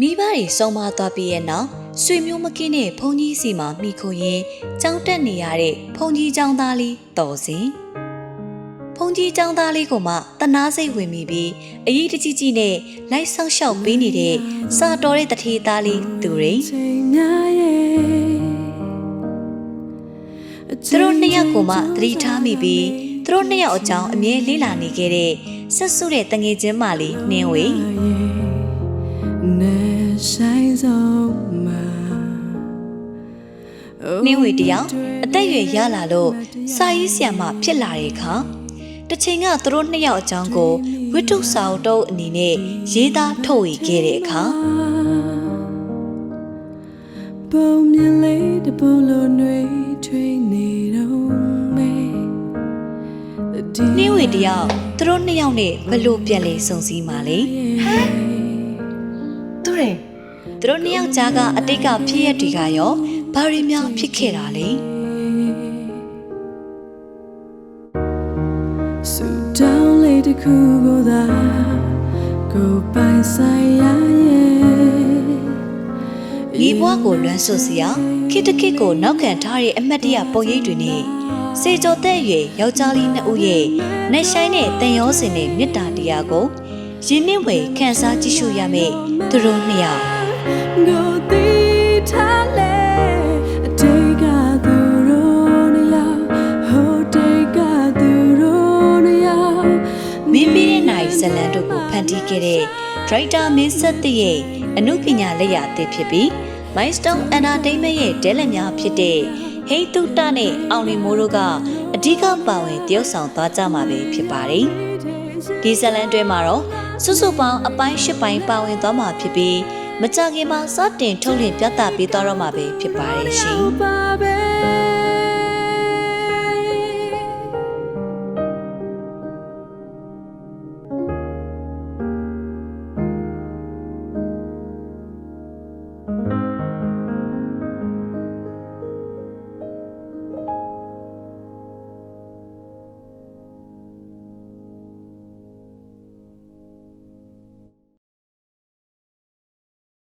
မိဘတွေဆုံးမသွားပြီးရဲ့နောက်ဆွေမျိုးမကင်းတဲ့ဘုန်းကြီးစီမှာမိခိုရင်းကြောင်းတက်နေရတဲ့ဘုန်းကြီးကျောင်းသားလေးတော်စင်ဘုန်းကြီးကျောင်းသားလေးကမှတနာစိတ်ဝင်မိပြီးအရေးတကြီးကြီးနဲ့လိုက်ဆောက်ရှောက်ပေးနေတဲ့စာတော်တဲ့တထေးသားလေးသူရိန်သူတို့နှစ်ယောက်ကိုမှသတိထားမိပြီးသူတို့နှစ်ယောက်အကြောင်းအမြဲလေးလာနေခဲ့တဲ့ဆက်စုတဲ့တငယ်ချင်းမလေးနင်းဝေ နဲ့ဆိုင်ဆုံးမှာနင်းဝေတယောက်အသက်အရွယ်ရလာလို့စာရေးဆရာမဖြစ်လာတဲ့အခါတစ်ချိန်ကသူတို့နှစ်ယောက်အကြောင်းကိုဝိတုစာအုပ်တုပ်အနေနဲ့ရေးသားထုတ်ဝေခဲ့တဲ့အခါပုံမြင်လေးတပုံလိုနှွေထွေးနေတော့မေနင်းဝေတယောက်သူတို့နှစ်ယောက်နဲ့ဘလို့ပြန်လဲစုံစည်းมาလေသူ ရင်သူတို့နှစ်ယောက်ကြားကအတိတ်ကဖြစ်ရက်တွေကရောဘာတွေများဖြစ်ခဲ့တာလဲဆူတောင်းလေးတစ်ခုကိုသာကိုပိုင်ဆိုင်ရရဲ့ငီးဘွားကိုလွမ်းဆွစရာခိတခိကိုနောက်ခံထားတဲ့အမတ်တရပုံရိပ်တွေနဲ့စေကျော်တဲ့ရွယ်ယောက်ျားလေးနှစ်ဦးရဲ့နှက်ဆိုင်တဲ့တန်ရောစင်တဲ့မေတ္တာတရားကို ရင်းနှီးဝေခန်းစားကြည့်ရှုရမယ်သူတို့နှစ်ယောက်ကိုတီထားလေအတိတ်ကသူတို့နေရာဟိုတိတ်ကသူတို့နေရာမင်းပြီးတဲ့နိုင်ဇလန်တို့ကိုဖန်တီးခဲ့တဲ့ဒရိုက်တာမင်းဆက်တရဲ့အမှုပညာလက်ရာအသစ်ဖြစ်ပြီး Milestone Entertainment ရဲ့ဒဲလက်များဖြစ်တဲ့ဟိတ်တုတနဲ့အောင်လီမိုးတို့ကအဓိကပါဝင်တရုပ်ဆောင်သွားကြမှာပဲဖြစ်ပါတယ်။ဒီဇလန်တွဲမှာတော့ စုစုပေါင်းအပိုင်း၈ပိုင်းပါဝင်သွားမှာဖြစ်ပြီးမကြခင်မှာစတင်ထုတ်လင်းပြသပေးသွားတော့မှာပဲဖြစ်ပါတယ်ရှင်ပါပဲ